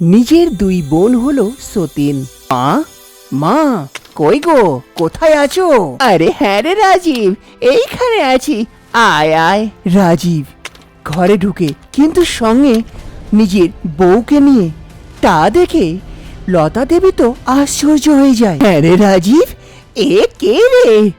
নিজের দুই বোন হলো সতীন। মা? মা কই গো? কোথায় আছো? আরে হ্যাঁ রে রাজীব এইখানে আছি। আয় আয়। রাজীব ঘরে ঢুকে কিন্তু সঙ্গে নিজের বউকে নিয়ে তা দেখে লতা দেবী তো আশ্চর্য হয়ে যায়। হ্যাঁ রে রাজীব এ কে রে?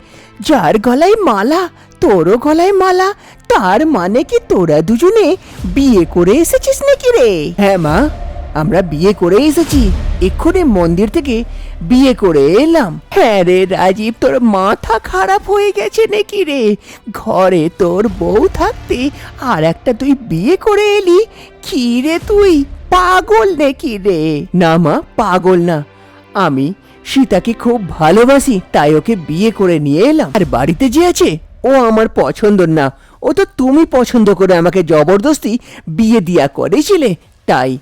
যার গলায় মালা তোরও গলায় মালা তার মানে কি তোরা দুজনে বিয়ে করে এসেছিস নাকি রে? হ্যাঁ মা আমরা বিয়ে করে এসেছি। এক্ষুনি মন্দির থেকে বিয়ে করে এলাম। হ্যাঁ রে রাজীব, তোর মাথা খারাপ হয়ে গেছে নাকি রে? ঘরে তোর বউ থাকতে আর একটা তুই বিয়ে করে এলি? কি রে তুই? পাগল নাকি রে? না মা, পাগল না। আমি সীতাকে খুব ভালোবাসি, তাই ওকে বিয়ে করে নিয়ে এলাম। আর বাড়িতে যে আছে, ও আমার পছন্দ না। ও তো তুমি পছন্দ করে আমাকে জবরদস্তি বিয়ে দিয়া করেছিলে। তাই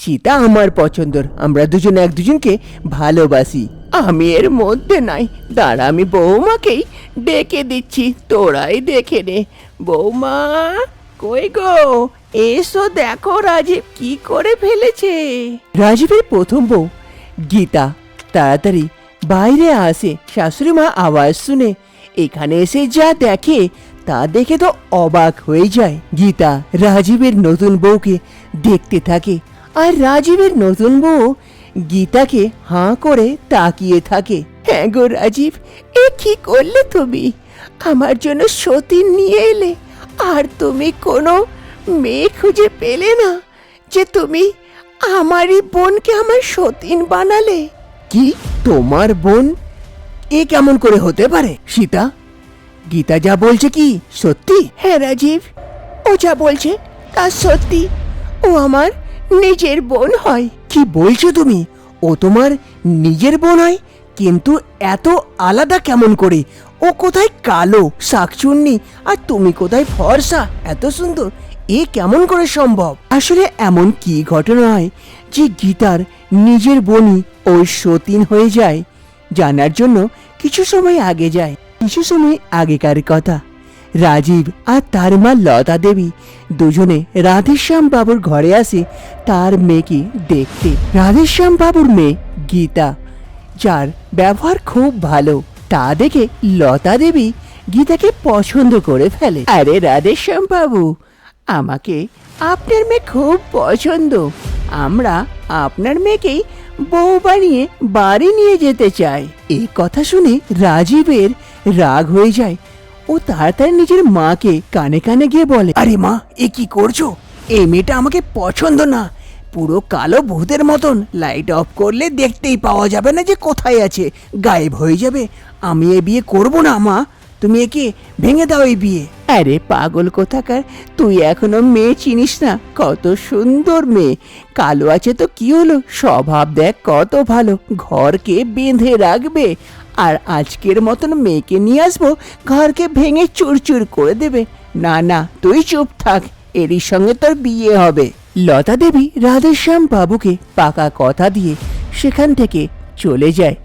সীতা আমার পছন্দর। আমরা দুজন এক দুজনকে ভালোবাসি। আমি এর মধ্যে নাই। দাঁড়া, আমি বৌমাকেই ডেকে দিচ্ছি। তোরাই দেখে নে। বৌমা, কই গো? এসো, দেখো রাজীব কি করে ফেলেছে। রাজীবের প্রথম বউ, গীতা। তাড়াতাড়ি বাইরে আসে। শাশুড়ি মা আওয়াজ শুনে, এখানে এসে যা দেখে, তা দেখে তো অবাক হয়ে যায়। গীতা, রাজীবের নতুন বউকে দেখতে থাকে। আর রাজীবের নতুন বউ গীতাকে হাঁ করে তাকিয়ে থাকে। হ্যাঁ গো রাজীব এ কি করলে তুমি? আমার জন্য সতীন নিয়ে এলে। আর তুমি কোনো মেয়ে খুঁজে পেলে না যে তুমি আমারই বোনকে আমার সতীন বানালে। কি? তোমার বোন? এ কেমন করে হতে পারে সীতা? গীতা যা বলছে কি সত্যি? হ্যাঁ রাজীব ও যা বলছে তা সত্যি। ও আমার নিজের বোন হয়। কি বলছো তুমি? ও তোমার নিজের বোন হয়? কিন্তু এত আলাদা কেমন করে? ও কোথায় কালো, শাকচুন্নি, আর তুমি কোথায় ফর্সা, এত সুন্দর, এ কেমন করে সম্ভব? আসলে এমন কি ঘটনা হয় যে গীতার নিজের বোনই ও সতীন হয়ে যায়, জানার জন্য কিছু সময় আগে যায়, কিছু সময় আগেকার কথা। রাজীব আর তার মা লতা দেবী দুজনে রাধেশ্যাম বাবুর ঘরে আসে তার মেয়েকে দেখতে। রাধেশ্যাম বাবুর মেয়ে গীতা, যার ব্যবহার খুব ভালো। তা দেখে লতা দেবী গীতাকে পছন্দ করে ফেলে। আরে রাধেশ্যাম বাবু, আমাকে আপনার মেয়ে খুব পছন্দ। আমরা আপনার মেয়েকেই বউ বানিয়ে বাড়ি নিয়ে যেতে চাই। এই কথা শুনে রাজীবের রাগ হয়ে যায়। ও তাড়াতাড়ি নিজের মাকে কানে কানে গিয়ে বলে, আরে মা, এ কি করছ? এই মেয়েটা আমাকে পছন্দ না। পুরো কালো ভূতের মতন। লাইট অফ করলে দেখতেই পাওয়া যাবে না যে কোথায় আছে। গায়েব হয়ে যাবে। আমি এ বিয়ে করব না, মা। তুমি একে ভেঙে দাও এই বিয়ে। আরে পাগল কোথাকার? তুই এখনও মেয়ে চিনিস না। কত সুন্দর মেয়ে। কালো আছে তো কি হলো? স্বভাব দেখ কত ভালো। ঘরকে বেঁধে রাখবে। আর আজকের মতন মেয়েকে নিয়ে আসব, ঘরকে ভেঙে চুরচুর করে দেবে। না না, তুই চুপ থাক, এরই সঙ্গে তোর বিয়ে হবে। লতা দেবী রাধেশ্যাম বাবুকে পাকা কথা দিয়ে সেখান থেকে চলে যায়।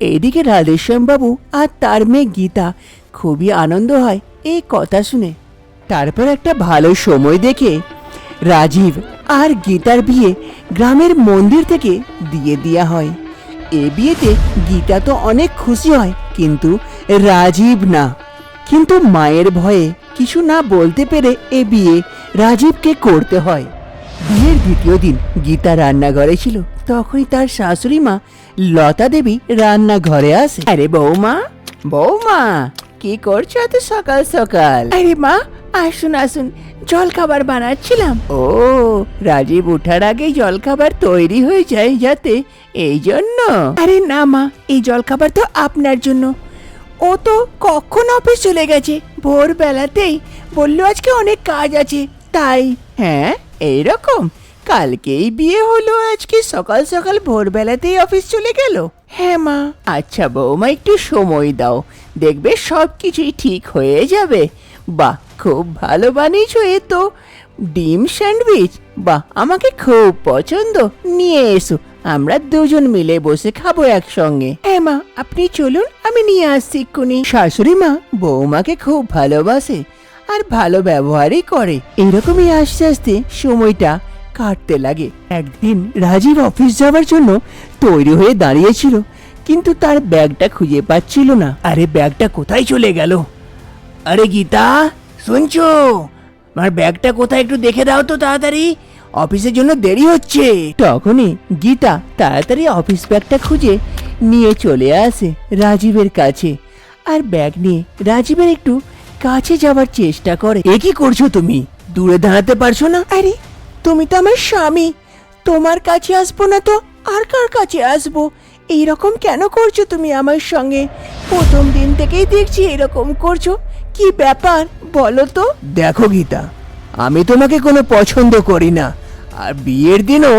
এইদিকে রাধেশ্যাম বাবু আর তার মেয়ে গীতা খুবই আনন্দ হয় এই কথা শুনে। তারপর একটা ভালো সময় দেখে রাজীব আর গীতার বিয়ে গ্রামের মন্দির থেকে দিয়ে দেওয়া হয়। এ বিয়েতে গীতা তো অনেক খুশি হয় কিন্তু রাজীব না। কিন্তু মায়ের ভয়ে কিছু না বলতে পেরে এ বিয়ে রাজীবকে করতে হয়। বিয়ের দ্বিতীয় দিন গীতা রান্নাঘরে ছিল তখনই তার শাশুড়ি মা লতা দেবী রান্নাঘরে আসে। আরে বৌমা বৌমা কি করছ এত সকাল সকাল? আরে মা আসুন আসুন জল খাবার বানাচ্ছিলাম। ও রাজীব ওঠার আগেই জল খাবার তৈরি হয়ে যায় যাতে এই জন্য। আরে না মা এই জল খাবার তো আপনার জন্য। ও তো কখন অফিস চলে গেছে? ভোরবেলাতেই। বলল আজকে অনেক কাজ আছে তাই। হ্যাঁ এইরকম। কালকেই বিয়ে হলো আজকে সকাল সকাল ভোরবেলাতেই অফিস চলে গেল। হ্যাঁ মা। আচ্ছা বৌমা একটু সময় দাও। দেখবে সব কিছুই ঠিক হয়ে যাবে। বাহ খুব ভালো বানিয়েছো এ তো। ডিম স্যান্ডউইচ? বা আমাকে খুব পছন্দ। নিয়ে এসো, আমরা দুজন মিলে বসে খাব একসঙ্গে। হ্যাঁ মা, আপনি চলুন, আমি নিয়ে আসছি এক্ষুনি। শাশুড়ি মা, বৌমাকে খুব ভালোবাসে আর ভালো ব্যবহারই করে। এরকমই আস্তে আস্তে সময়টা কাটতে লাগে। একদিন রাজীব অফিস যাওয়ার জন্য তৈরি হয়ে দাঁড়িয়েছিল, কিন্তু তার ব্যাগটা খুঁজে পাচ্ছিল না। আরে, ব্যাগটা কোথায় চলে গেল? আরে, গীতা! শুনছো? আমার ব্যাগটা কোথায় একটু দেখে দাও তো তাড়াতাড়ি। অফিসের জন্য দেরি হচ্ছে। তখনই গীতা তাড়াতাড়ি অফিস ব্যাগটা খুঁজে নিয়ে চলে আসে রাজীবের কাছে। আর ব্যাগ নিয়ে রাজীবের একটু কাছে যাওয়ার চেষ্টা করে। এ কি করছ তুমি? দূরে দাঁড়াতে পারছ না? আরে, তুমি তো আমার স্বামী। তোমার কাছে আসব না তো? আর কার কাছে আসব? এইরকম কেন করছ তুমি আমার সঙ্গে? প্রথম দিন থেকেই দেখছি এরকম করছ। কি ব্যাপার? বলো তো দেখো গীতা, আমি তোমাকে কোনো পছন্দ করি না। আর বিয়ের দিনও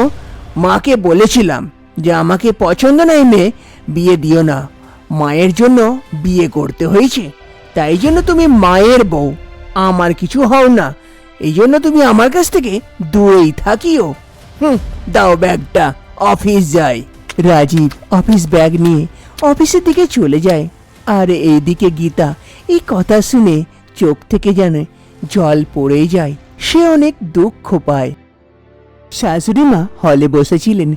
মাকে বলেছিলাম যে আমাকে পছন্দ নাই মেয়ে, বিয়ে দিও না। মায়ের জন্য বিয়ে করতে হয়েছে, তাই জন্য তুমি মায়ের বউ। আমার কিছু হও না, এই জন্য তুমি আমার কাছ থেকে দূরেই থাকিও। হুম, দাও ব্যাগটা, অফিস যাই। রাজীব, অফিস ব্যাগ নিয়ে অফিসের দিকে চলে যায়। আর এইদিকে গীতা, এই কথা শুনে চোখ থেকে যেন জল পড়ে যায়, সে অনেক দুঃখ পায়। শাশুড়ি মা হলে বসেছিলেন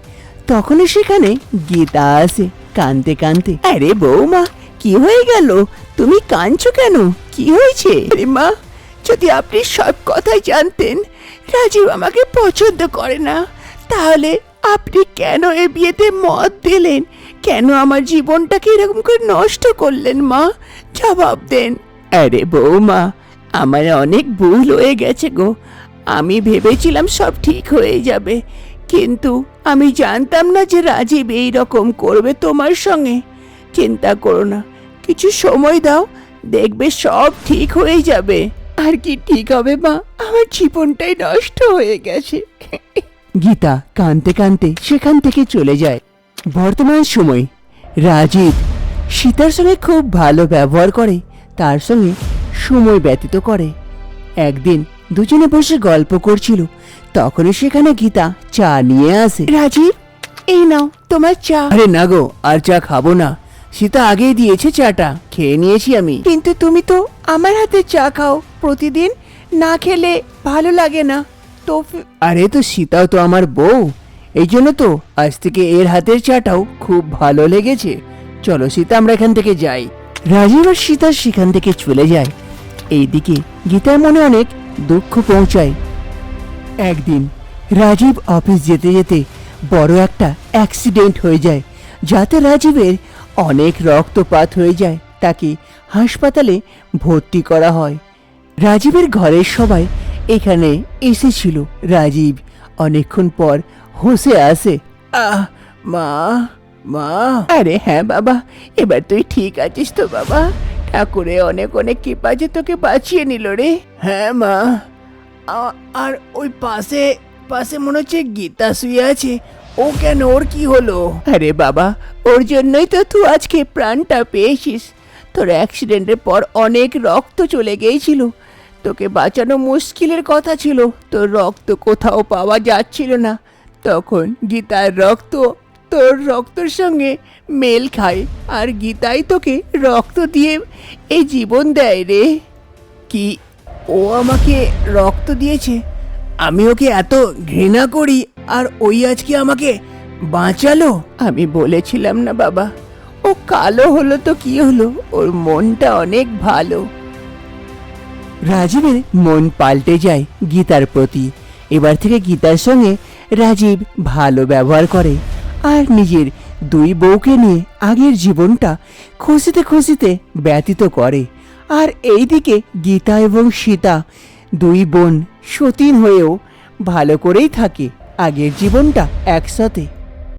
তখনই সেখানে গীতা আসে কানতে কানতে। আরে বৌমা, কি হয়ে গেল? তুমি কাঁদছো কেন? কি হয়েছে? মা, যদি আপনি সব কথাই জানতেন, রাজীব আমাকে পছন্দ করে না, তাহলে আপনি কেন এ বিয়েতে মত দিলেন? কেন আমার জীবনটাকে এরকম করে নষ্ট করলেন মা? জবাব দেন। আরে বৌমা, আমার অনেক ভুল হয়ে গেছে গো। আমি ভেবেছিলাম সব ঠিক হয়ে যাবে, কিন্তু আমি জানতাম না যে রাজীব এই রকম করবে তোমার সঙ্গে। চিন্তা করো না, কিছু সময় দাও, দেখবে সব ঠিক হয়ে যাবে। আর কি ঠিক হবে মা? আমার জীবনটাই নষ্ট হয়ে গেছে। গীতা কানতে কানতে সেখান থেকে চলে যায়। বর্তমান সময় রাজীব সীতার সঙ্গে খুব ভালো ব্যবহার করে। তার সঙ্গে সময় ব্যতীত করে। একদিন দুজনে বসে গল্প করছিল। তখনই সেখানে গীতা চা নিয়ে আসে। রাজীব এই নাও তোমার চা। আরে না গো আর চা খাব না। সীতা আগেই দিয়েছে চাটা খেয়ে নিয়েছি আমি। কিন্তু তুমি তো আমার হাতে চা খাও। প্রতিদিন না খেলে ভালো লাগে না। তো আরে তো সীতাও তো আমার বউ। এই জন্য তো আজ থেকে এর হাতের চাটাও খুব ভালো লেগেছে। চলো সীতা আমরা এখান থেকে যাই। রাজীব আর সীতা সেখান থেকে চলে যায়। এইদিকে গীতার মনে অনেক দুঃখ পৌঁছায়। একদিন রাজীব অফিস যেতে যেতে বড় একটা অ্যাক্সিডেন্ট হয়ে যায়, যাতে রাজীবের অনেক রক্তপাত হয়ে যায়, তাকে হাসপাতালে ভর্তি করা হয়। রাজীবের ঘরের সবাই এখানে এসেছিল। রাজীব অনেকক্ষণ পর হোসে আসে, আহ, মা! মা? আরে হ্যাঁ বাবা এবার তুই ঠিক আছিস তো বাবা। ঠাকুরে অনেক অনেক কৃপা যে তোকে বাঁচিয়ে নিল রে। হ্যাঁ মা। আর ওই পাশে পাশে মনে হচ্ছে গীতা শুয়ে আছে। ও কেন ওর কি হলো? আরে বাবা ওর জন্যই তো তুই আজকে প্রাণটা পেয়েছিস। তোর অ্যাক্সিডেন্টের পর অনেক রক্ত চলে গিয়েছিল। তোকে বাঁচানো মুশকিলের কথা ছিল। তোর রক্ত কোথাও পাওয়া যাচ্ছিল না। তখন গীতার রক্ত তোর রক্তের সঙ্গে মেল খায় আর গীতাই তোকে রক্ত দিয়ে এই জীবন দেয় রে। কি? ও আমাকে রক্ত দিয়েছে? আমি ওকে এত ঘৃণা করি আর ওই আজকে আমাকে বাঁচালো? আমি বলেছিলাম না বাবা। ও কালো হলো তো কি হলো? ওর মনটা অনেক ভালো। রাজীবের মন পাল্টে যায় গীতার প্রতি। এবার থেকে গীতার সঙ্গে রাজীব ভালো ব্যবহার করে। আর নিজের দুই বউকে নিয়ে আগের জীবনটা খুশিতে খুশিতে ব্যতীত করে। আর এইদিকে গীতা এবং সীতা দুই বোন সতীন হয়েও ভালো করেই থাকে আগের জীবনটা একসাথে।